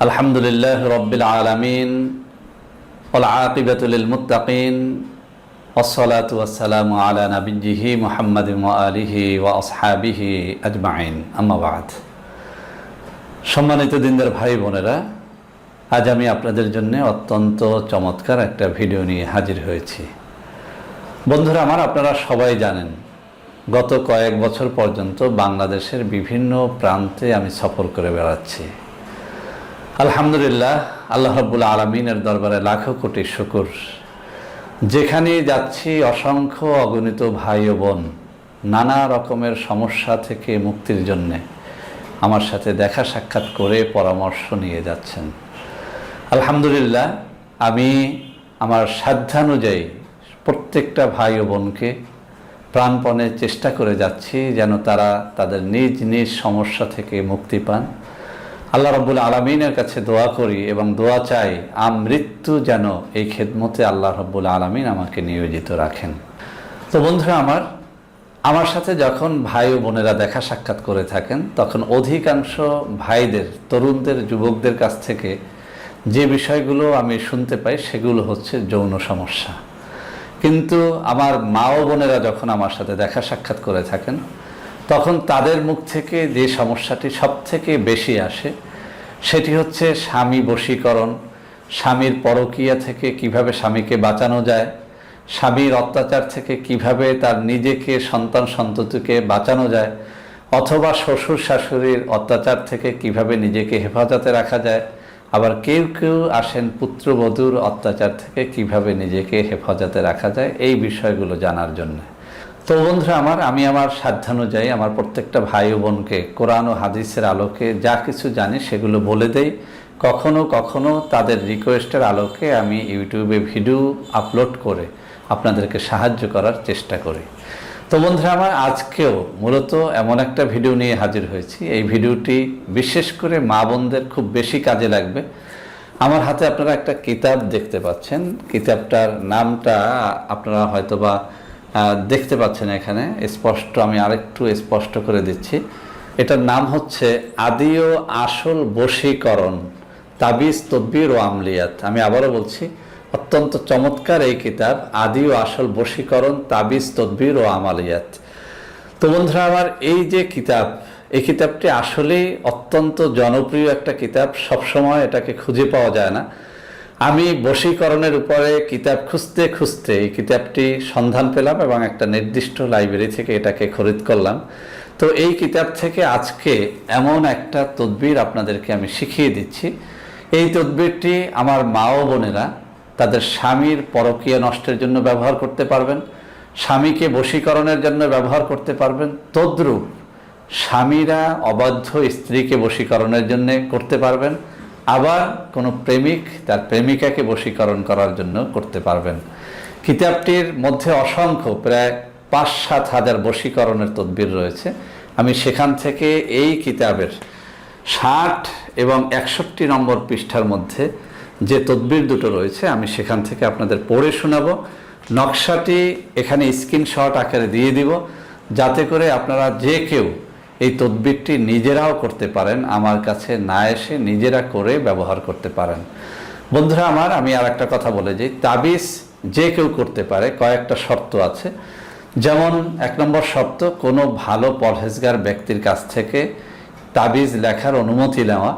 আলহামদুলিল্লাহ রব্বিল আলমিন والعاقبة للمتقين والصلاة والسلام على نبيه محمد وآله وأصحابه أجمعين أما بعد সম্মানিত দিনদার ভাই বোনেরা আজ আমি আপনাদের জন্য অত্যন্ত চমৎকার একটা ভিডিও নিয়ে হাজির হয়েছি বন্ধুরা আমার আপনারা সবাই জানেন গত কয়েক বছর পর্যন্ত বাংলাদেশের বিভিন্ন প্রান্তে আমি সফর করে বেড়াচ্ছি আলহামদুলিল্লাহ, আল্লাহ রব্বুল আলমিনের দরবারে লাখো কোটি শুকুর। যেখানেই যাচ্ছি অসংখ্য অগণিত ভাই ও বোন, নানা রকমের সমস্যা থেকে মুক্তির জন্যে আমার সাথে দেখা সাক্ষাৎ করে পরামর্শ নিয়ে যাচ্ছেন। আলহামদুলিল্লাহ, আমি আমার সাধ্যানুযায়ী প্রত্যেকটা ভাই ও বোনকে প্রাণপণে চেষ্টা করে যাচ্ছি যেন তারা তাদের নিজ নিজ সমস্যা থেকে মুক্তি পান। আল্লাহ রব্বুল আলমিনের কাছে দোয়া করি এবং দোয়া চাই আমৃত্যু যেন এই খেদমতে আল্লাহ রব্বুল আলমিন আমাকে নিয়োজিত রাখেন। তো বন্ধুরা আমার আমার সাথে যখন ভাই ও বোনেরা দেখা সাক্ষাৎ করে থাকেন, তখন অধিকাংশ ভাইদের, তরুণদের, যুবকদের কাছ থেকে যে বিষয়গুলো আমি শুনতে পাই, সেগুলো হচ্ছে যৌন সমস্যা। কিন্তু আমার মা ও বোনেরা যখন আমার সাথে দেখা সাক্ষাৎ করে থাকেন তখন তাদের মুখ থেকে যে সমস্যাটি সব থেকে বেশি আসে, সেটি হচ্ছে স্বামী বশীকরণ, স্বামীর পরকীয়া থেকে কীভাবে স্বামীকে বাঁচানো যায়, স্বামীর অত্যাচার থেকে কীভাবে তার নিজেকে, সন্তান সন্ততিকে বাঁচানো যায়, অথবা শ্বশুর শাশুড়ির অত্যাচার থেকে কীভাবে নিজেকে হেফাজতে রাখা যায়, আবার কেউ কেউ আসেন পুত্রবধূর অত্যাচার থেকে কীভাবে নিজেকে হেফাজতে রাখা যায়, এই বিষয়গুলো জানার জন্য। তো বন্ধুরা আমার আমি আমার সাধ্যানুযায়ী আমার প্রত্যেকটা ভাই ও বোনকে কোরআন ও হাদিসের আলোকে যা কিছু জানি সেগুলো বলে দেই। কখনো কখনো তাদের রিকোয়েস্টের আলোকে আমি ইউটিউবে ভিডিও আপলোড করে আপনাদেরকে সাহায্য করার চেষ্টা করি। তো বন্ধুরা আমার আজকেও মূলত এমন একটা ভিডিও নিয়ে হাজির হয়েছি। এই ভিডিওটি বিশেষ করে মা বোনদের খুব বেশি কাজে লাগবে। আমার হাতে আপনারা একটা কিতাব দেখতে পাচ্ছেন। কিতাবটার নামটা আপনারা হয়তোবা আহ, দেখতে পাচ্ছেন এখানে। স্পষ্ট, আমি আরেকটু স্পষ্ট করে দিচ্ছি। এটার নাম হচ্ছে আদিও আসল বশীকরণ, তাবিজ তদ্বির ও আমলিয়াত। আমি আবারও বলছি, অত্যন্ত চমৎকার এই কিতাব আদি ও আসল বশীকরণ, তাবিজ তদ্বির ও আমালিয়াত। তো বন্ধুরা, আমার এই যে কিতাব, এই কিতাবটি আসলেই অত্যন্ত জনপ্রিয় একটা কিতাব। সবসময় এটাকে খুঁজে পাওয়া যায় না। আমি বশীকরণের উপরে কিতাব খুঁজতে খুঁজতে এই কিতাবটি সন্ধান পেলাম এবং একটা নির্দিষ্ট লাইব্রেরি থেকে এটাকে খরিদ করলাম। তো এই কিতাব থেকে আজকে এমন একটা তদবির আপনাদেরকে আমি শিখিয়ে দিচ্ছি। এই তদবিরটি আমার মা ও বোনেরা তাদের স্বামীর পরকীয় নষ্টের জন্য ব্যবহার করতে পারবেন, স্বামীকে বশীকরণের জন্য ব্যবহার করতে পারবেন, তদ্রূপ স্বামীরা অবাধ্য স্ত্রীকে বশীকরণের জন্য করতে পারবেন। আবার কোনো প্রেমিক তার প্রেমিকাকে বশীকরণ করার জন্য করতে পারবেন। কিতাবটির মধ্যে অসংখ্য, প্রায় পাঁচ সাত হাজার বশীকরণের তদবির রয়েছে। আমি সেখান থেকে এই কিতাবের ষাট এবং একষট্টি নম্বর পৃষ্ঠার মধ্যে যে তদবির দুটো রয়েছে, আমি সেখান থেকে আপনাদের পড়ে শোনাবো। নকশাটি এখানে স্ক্রিনশট আকারে দিয়ে দিব, যাতে করে আপনারা যে কেউ এই তদবিরটি নিজেরাও করতে পারেন, আমার কাছে না এসে নিজেরা করে ব্যবহার করতে পারেন। বন্ধুরা আমার, আমি আর একটা কথা বলে যাই। তাবিজ যে কেউ করতে পারে, কয়েকটা শর্ত আছে। যেমন, এক নম্বর শর্ত, কোনো ভালো পরহেজগার ব্যক্তির কাছ থেকে তাবিজ লেখার অনুমতি নেওয়া।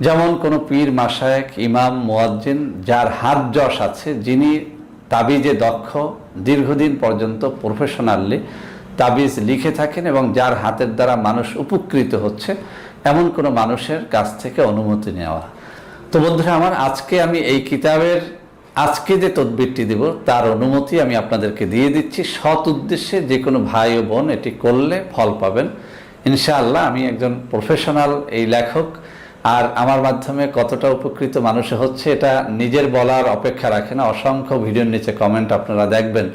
যেমন, কোনো পীর মাসায়েক ইমাম, মোয়াজ্জিন, যার হাত যশ আছে, যিনি তাবিজে দক্ষ, দীর্ঘদিন পর্যন্ত প্রফেশনালি তাবিজ লিখে থাকেন এবং যার হাতের দ্বারা মানুষ উপকৃত হচ্ছে, এমন কোনো মানুষের কাছ থেকে অনুমতি নেওয়া। তো বন্ধুরা, আমার আজকে আমি এই কিতাবের আজকে যে তদবিরটি দেব, তার অনুমতি আমি আপনাদেরকে দিয়ে দিচ্ছি। সৎ উদ্দেশ্যে যে কোনো ভাই ও বোন এটি করলে ফল পাবেন। ইনশাআল্লাহ, আমি একজন প্রফেশনাল এই লেখক, আর আমার মাধ্যমে কতটা উপকৃত মানুষ হচ্ছে, এটা নিজের বলার অপেক্ষা রাখে না। অসংখ্য ভিডিওর নিচে কমেন্ট আপনারা দেখবেন।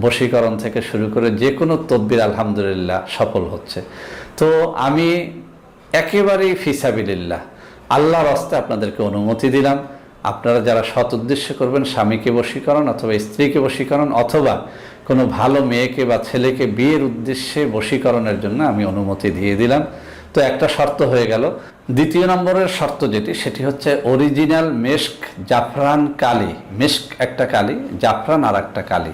বশীকরণ থেকে শুরু করে যে কোনো তদবির আলহামদুলিল্লাহ সফল হচ্ছে। তো আমি একেবারেই ফিসাবিলিল্লাহ। আল্লাহর হস্তে আপনাদেরকে অনুমতি দিলাম। আপনারা যারা সৎ উদ্দেশ্য করবেন, স্বামীকে বশীকরণ অথবা স্ত্রীকে বশীকরণ অথবা কোনো ভালো মেয়েকে বা ছেলেকে বিয়ের উদ্দেশ্যে বশীকরণের জন্য আমি অনুমতি দিয়ে দিলাম। তো একটা শর্ত হয়ে গেল। দ্বিতীয় নম্বরের শর্ত যেটি, সেটি হচ্ছে অরিজিনাল মেস্ক জাফরান কালি। মেস্ক একটা কালি, জাফরান আর একটা কালি।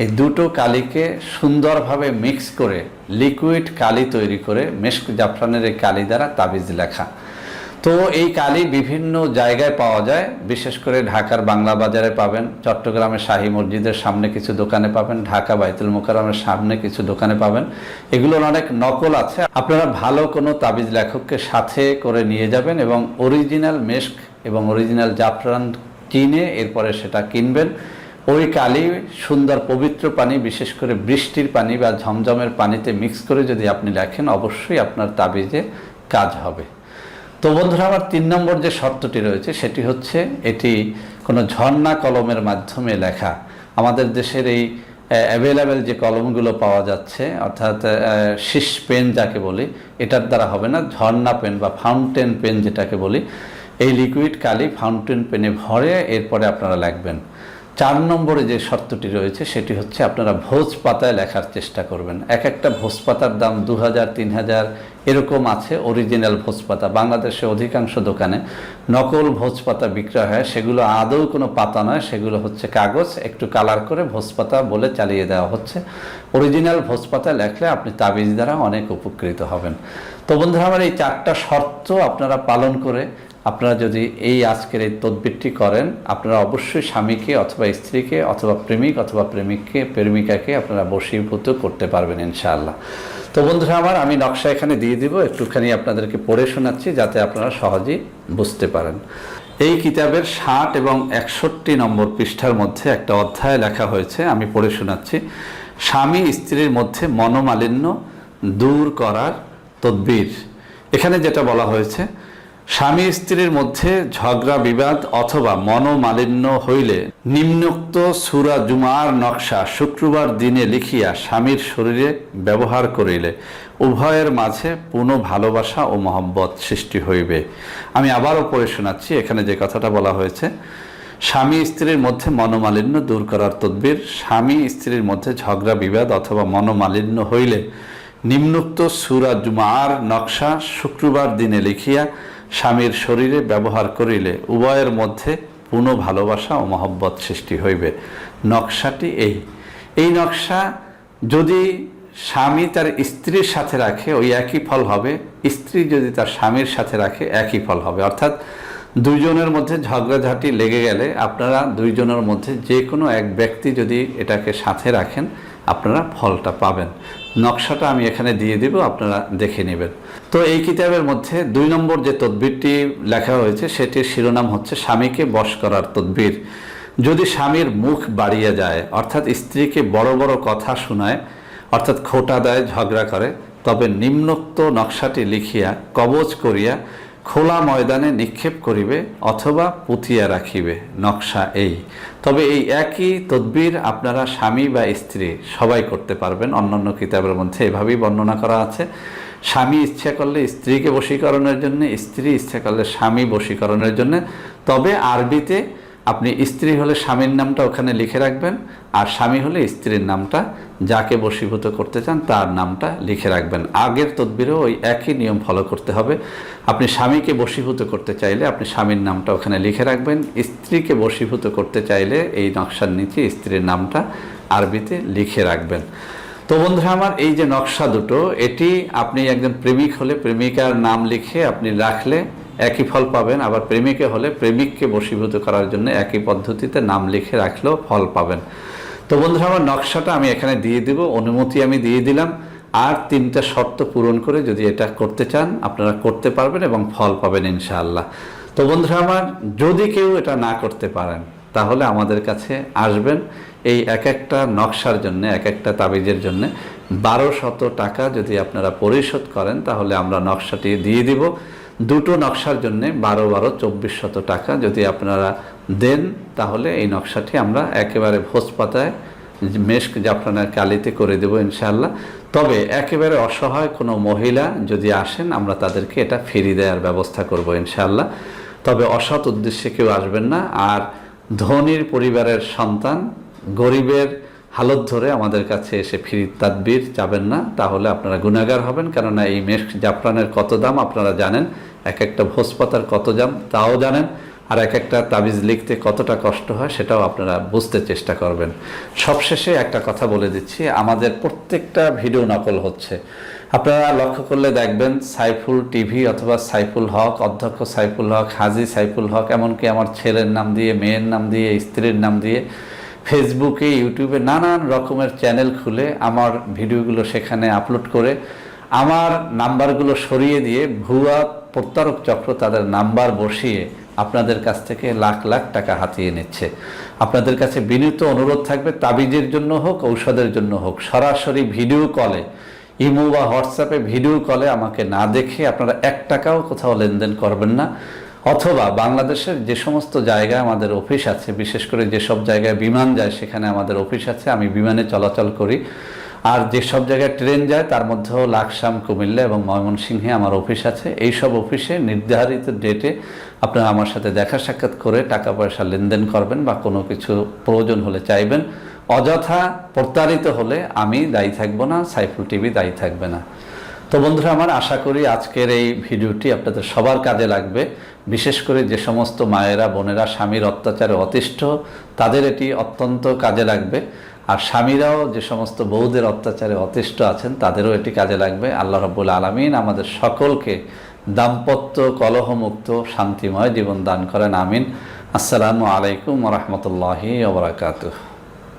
এই দুটো কালিকে সুন্দরভাবে মিক্স করে লিকুইড কালি তৈরি করে মেস্ক জাফরানের এই কালি দ্বারা তাবিজ লেখা। তো এই কালি বিভিন্ন জায়গায় পাওয়া যায়, বিশেষ করে ঢাকার বাংলা বাজারে পাবেন, চট্টগ্রামের শাহী মসজিদের সামনে কিছু দোকানে পাবেন, ঢাকা বাইতুল মোকারমের সামনে কিছু দোকানে পাবেন। এগুলোর অনেক নকল আছে, আপনারা ভালো কোনো তাবিজ লেখককে সাথে করে নিয়ে যাবেন এবং অরিজিনাল মেস্ক এবং অরিজিনাল জাফরান কিনে এরপরে সেটা কিনবেন। ওই কালি সুন্দর পবিত্র পানি, বিশেষ করে বৃষ্টির পানি বা ঝমঝমের পানিতে মিক্স করে যদি আপনি লেখেন, অবশ্যই আপনার তাবিজে কাজ হবে। তো বন্ধুরা, আমার তিন নম্বর যে শর্তটি রয়েছে, সেটি হচ্ছে এটি কোনো ঝর্ণা কলমের মাধ্যমে লেখা। আমাদের দেশের এই অ্যাভেলেবেল যে কলমগুলো পাওয়া যাচ্ছে, অর্থাৎ শীষ পেন যাকে বলি, এটার দ্বারা হবে না, ঝর্ণা পেন বা ফাউন্টেন পেন যেটাকে বলি, এই লিকুইড কালি ফাউন্টেন পেনে ভরে এরপরে আপনারা লিখবেন। চার নম্বরে যে শর্তটি রয়েছে, সেটি হচ্ছে আপনারা ভোজ পাতায় লেখার চেষ্টা করবেন। এক একটা ভোজ পাতার দাম দু হাজার, তিন হাজার, এরকম আছে অরিজিনাল ভোজ পাতা। বাংলাদেশে অধিকাংশ দোকানে নকল ভোজ পাতা বিক্রয় হয়। সেগুলো আদৌ কোনো পাতা নয়, সেগুলো হচ্ছে কাগজ। একটু কালার করে ভোজ পাতা বলে চালিয়ে দেওয়া হচ্ছে। অরিজিনাল ভোজ পাতা লেখলে আপনি তাবিজ দ্বারা অনেক উপকৃত হবেন। তো বন্ধুরা, আমার এই চারটা শর্ত আপনারা পালন করে আপনারা যদি এই আজকের এই তদবিরটি করেন, আপনারা অবশ্যই স্বামীকে অথবা স্ত্রীকে অথবা প্রেমিক অথবা প্রেমিককে, প্রেমিকাকে আপনারা বশীভূত করতে পারবেন ইনশাআল্লাহ। তো বন্ধুরা আমার, আমি নকশা এখানে দিয়ে দিব, একটুখানি আপনাদেরকে পড়ে শোনাচ্ছি যাতে আপনারা সহজেই বুঝতে পারেন। এই কিতাবের ষাট এবং একষট্টি নম্বর পৃষ্ঠার মধ্যে একটা অধ্যায় লেখা হয়েছে, আমি পড়ে শোনাচ্ছি। স্বামী স্ত্রীর মধ্যে মনোমালিন্য দূর করার তদবির। এখানে যেটা বলা হয়েছে স্বামী স্ত্রীর মধ্যে ঝগড়া, বিবাদ অথবা মনোমালিন্য হইলে নিম্নোক্ত সুরা জুমার নকশা শুক্রবার দিনে লিখিয়া স্বামীর শরীরে ব্যবহার করিলে উভয়ের মাঝে পুনঃ ভালোবাসা ও মহব্বত সৃষ্টি হইবে। আমি আবারও পড়ে শোনাচ্ছি, এখানে যে কথাটা বলা হয়েছে, স্বামী স্ত্রীর মধ্যে মনোমালিন্য দূর করার তদবির, স্বামী স্ত্রীর মধ্যে ঝগড়া, বিবাদ অথবা মনোমালিন্য হইলে নিম্নোক্ত সুরা জুমার নকশা শুক্রবার দিনে লিখিয়া স্বামীর শরীরে ব্যবহার করিলে উভয়ের মধ্যে পুনঃ ভালোবাসা ও মহব্বত সৃষ্টি হইবে। নকশাটি এই। এই নকশা যদি স্বামী তার স্ত্রীর সাথে রাখে, ওই একই ফল হবে। স্ত্রী যদি তার স্বামীর সাথে রাখে, একই ফল হবে। অর্থাৎ দুইজনের মধ্যে ঝগড়াঝাটি লেগে গেলে আপনারা দুইজনের মধ্যে যে কোনো এক ব্যক্তি যদি এটাকে সাথে রাখেন, আপনারা ফলটা পাবেন। নকশাটা আমি এখানে দিয়ে দিব, আপনারা দেখে নেবেন। তো এই কিতাবের মধ্যে দুই নম্বর যে তদবিরটি লেখা হয়েছে, সেটির শিরোনাম হচ্ছে, স্বামীকে বশ করার তদবির। যদি স্বামীর মুখ বাড়িয়ে যায়, অর্থাৎ স্ত্রীকে বড় বড় কথা শোনায়, অর্থাৎ খোটা দেয়, ঝগড়া করে, তবে নিম্নোক্ত নকশাটি লিখিয়া কবচ করিয়া খোলা ময়দানে নিক্ষেপ করিবে অথবা পুঁতিয়া রাখিবে, নকশা এই। তবে এই একই তদ্বির আপনারা স্বামী বা স্ত্রী সবাই করতে পারবেন, অন্যান্য কিতাবের মধ্যে এভাবেই বর্ণনা করা আছে। স্বামী ইচ্ছা করলে স্ত্রীকে বশীকরণের জন্য, স্ত্রী ইচ্ছা করলে স্বামী বশীকরণের জন্য। তবে আরবিতে আপনি স্ত্রী হলে স্বামীর নামটা ওখানে লিখে রাখবেন, আর স্বামী হলে স্ত্রীর নামটা যাকে বশীভূত করতে চান তার নামটা লিখে রাখবেন। আগের তদবিরেও ওই একই নিয়ম ফলো করতে হবে। আপনি স্বামীকে বশীভূত করতে চাইলে আপনি স্বামীর নামটা ওখানে লিখে রাখবেন। স্ত্রীকে বশীভূত করতে চাইলে এই নকশার নিচে স্ত্রীর নামটা আরবিতে লিখে রাখবেন। তো বন্ধুরা আমার এই যে নকশা দুটো, এটি আপনি একজন প্রেমিক হলে প্রেমিকার নাম লিখে আপনি রাখলে একই ফল পাবেন, আবার প্রেমিকে হলে প্রেমিককে বশীভূত করার জন্য একই পদ্ধতিতে নাম লিখে রাখলেও ফল পাবেন। তো বন্ধুরা, আমার নকশাটা আমি এখানে দিয়ে দিব, অনুমতি আমি দিয়ে দিলাম। আর তিনটা শর্ত পূরণ করে যদি এটা করতে চান, আপনারা করতে পারবেন এবং ফল পাবেন ইনশাআল্লাহ। তো বন্ধুরা, আমার যদি কেউ এটা না করতে পারেন, তাহলে আমাদের কাছে আসবেন এই এক একটা নকশার জন্য, এক একটা তাবিজের জন্য। বারো শত টাকা যদি আপনারা পরিশোধ করেন, তাহলে আমরা নকশাটি দিয়ে দিব। দুটো নকশার জন্যে বারো বারো চব্বিশ শত টাকা যদি আপনারা দেন, তাহলে এই নকশাটি আমরা একেবারে ভোজ পাতায় মেস্ক জাফরানের কালিতে করে দেবো ইনশাআল্লাহ। তবে একেবারে অসহায় কোনো মহিলা যদি আসেন, আমরা তাদেরকে এটা ফিরিয়ে দেওয়ার ব্যবস্থা করব ইনশাআল্লাহ। তবে অসৎ উদ্দেশ্যে কেউ আসবেন না। আর ধনীর পরিবারের সন্তান গরিবের হালত ধরে আমাদের কাছে এসে ফ্রি তাদবির যাবেন না, তাহলে আপনারা গুণাগার হবেন। কেননা এই মেশ জাফরানের কত দাম আপনারা জানেন? এক একটা ভোজ পাতার কত দাম তাও জানেন। আর এক একটা তাবিজ লিখতে কতটা কষ্ট হয়, সেটাও আপনারা বুঝতে চেষ্টা করবেন। সবশেষে একটা কথা বলে দিচ্ছি, আমাদের প্রত্যেকটা ভিডিও নকল হচ্ছে। আপনারা লক্ষ্য করলে দেখবেন, সাইফুল টিভি অথবা সাইফুল হক, অধ্যক্ষ সাইফুল হক, হাজি সাইফুল হক, এমনকি আমার ছেলের নাম দিয়ে, মেয়ের নাম দিয়ে, স্ত্রীর নাম দিয়ে, ফেসবুকে, ইউটিউবে নানান রকমের চ্যানেল খুলে আমার ভিডিওগুলো সেখানে আপলোড করে আমার নাম্বারগুলো সরিয়ে দিয়ে ভুয়া প্রত্যারক চক্র তাদের নাম্বার বসিয়ে আপনাদের কাছ থেকে লাখ লাখ টাকা হাতিয়ে নিচ্ছে। আপনাদের কাছে বিনীত অনুরোধ থাকবে, তাবিজের জন্য হোক, ঔষধের জন্য হোক, সরাসরি ভিডিও কলে, ইমো বা হোয়াটসঅ্যাপে ভিডিও কলে আমাকে না দেখে আপনারা এক টাকাও কোথাও লেনদেন করবেন না। অথবা বাংলাদেশের যে সমস্ত জায়গায় আমাদের অফিস আছে, বিশেষ করে যেসব জায়গায় বিমান যায়, সেখানে আমাদের অফিস আছে, আমি বিমানে চলাচল করি। আর যেসব জায়গায় ট্রেন যায়, তার মধ্যেও লাকসাম, কুমিল্লা এবং ময়মনসিংহে আমার অফিস আছে। এই সব অফিসে নির্ধারিত ডেটে আপনারা আমার সাথে দেখা সাক্ষাৎ করে টাকা পয়সা লেনদেন করবেন বা কোনো কিছু প্রয়োজন হলে চাইবেন। অযথা প্রতারিত হলে আমি দায়ী থাকব না, সাইফুল টিভি দায়ী থাকবে না। তো বন্ধুরা, আমার আশা করি আজকের এই ভিডিওটি আপনাদের সবার কাজে লাগবে। বিশেষ করে যে সমস্ত মায়েরা, বোনেরা স্বামীর অত্যাচারে অতিষ্ঠ, তাদের এটি অত্যন্ত কাজে লাগবে। আর স্বামীরাও যে সমস্ত বৌদের অত্যাচারে অতিষ্ঠ আছেন, তাদেরও এটি কাজে লাগবে। আল্লাহ রব্বুল আলমিন আমাদের সকলকে দাম্পত্য কলহমুক্ত, শান্তিময় জীবন দান করেন। আমিন। আসসালামু আলাইকুম রহমতুল্লাহি ওবরাকাতুহ